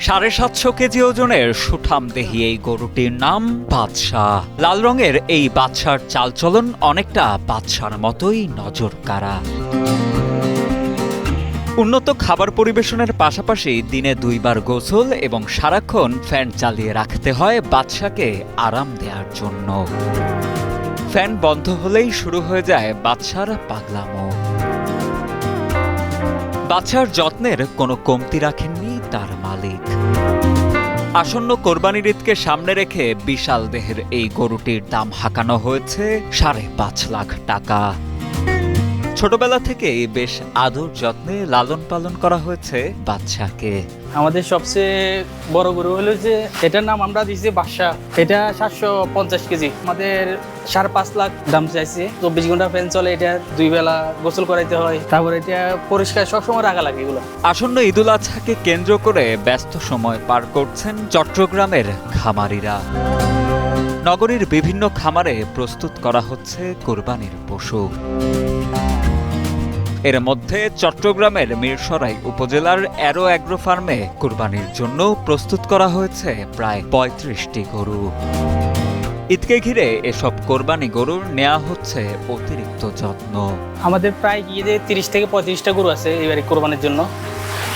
সাড়ে সাতশো কেজি ওজনের সুঠাম দেহি এই গরুটির নাম বাদশাহ। লাল রঙের এই বাদশার চালচলন অনেকটা বাদশার মতোই নজর কাড়া উন্নত খাবার পরিবেশনের পাশাপাশি দিনে দুইবার গোসল এবং সারাক্ষণ ফ্যান চালিয়ে রাখতে হয় বাদশাকে আরাম দেওয়ার জন্য। ফ্যান বন্ধ হলেই শুরু হয়ে যায় বাদশার পাগলামো। বাচ্চার যত্নের কোনো কমতি রাখেননি তার মালিক। আসন্ন কোরবানির ঈদকে সামনে রেখে বিশাল দেহের এই গরুটির দাম হাঁকানো হয়েছে সাড়ে পাঁচ লাখ টাকা। ছোটবেলা থেকেই বেশ আদর যত্নে লালন পালন করা হয়েছে বাচ্চাকে আমাদের সবচেয়ে বড় গরু হলো যে এটার নাম আমরা দিয়েছি বাদশা। এটা সাতশো পঞ্চাশ কেজি। আমাদের সাড়ে পাঁচ লাখ দাম চাইছে। চব্বিশ ঘণ্টা ফ্যান চলে এটা দুই বেলা গোসল করাইতে হয়। তারপর এটা পরিষ্কার সবসময় রাখা লাগে এগুলো। আসন্ন ঈদুল আজহাকে কেন্দ্র করে ব্যস্ত সময় পার করছেন চট্টগ্রামের খামারিরা। নগরীর বিভিন্ন খামারে প্রস্তুত করা হচ্ছে কোরবানির পশু। এর মধ্যে চট্টগ্রামের মিরসরাই উপজেলার অ্যারো অ্যাগ্রো ফার্মে কোরবানির জন্য প্রস্তুত করা হয়েছে প্রায় পঁয়ত্রিশটি গরু। ঈদকে ঘিরে এসব কোরবানি গরুর নেওয়া হচ্ছে অতিরিক্ত যত্ন। আমাদের প্রায় গিয়ে তিরিশ থেকে পঁয়ত্রিশটা গরু আছে এবারে কোরবানির জন্য।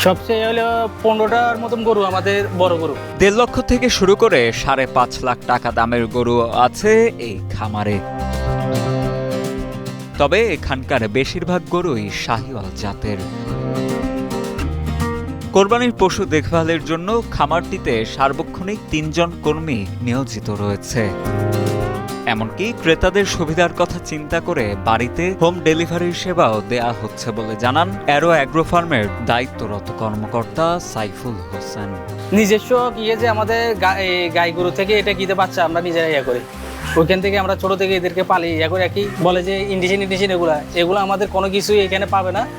সবচেয়ে হলো পনেরোটার মতন গরু, আমাদের বড় গরু। দেড় লক্ষ থেকে শুরু করে সাড়ে পাঁচ লাখ টাকা দামের গরু আছে এই খামারে। তবে এখানকার বেশিরভাগ গরুই শাহিওয়াল জাতের। কোরবানির পশু দেখভালের জন্য খামারটিতে সার্বক্ষণিক তিনজন কর্মী নিয়োজিত রয়েছে। এমনকি ক্রেতাদের সুবিধার কথা চিন্তা করে বাড়িতে হোম ডেলিভারির সেবাও দেয়া হচ্ছে বলে জানান অ্যারো অ্যাগ্রো ফার্মের দায়িত্বরত কর্মকর্তা সাইফুল হোসেন। নিজস্ব গিয়ে যে আমাদের গাই গরু থেকে এটা গিয়ে বাচ্চা, আমরা নিজেরা ইয়ে করি। ওইখান থেকে আমরা ছোট থেকে এদেরকে পালি ইয়ে করে একই বলে যে ইন্ডিশন ইন্ডিশন এগুলা, এগুলো আমাদের কোনো কিছুই এখানে পাবে না।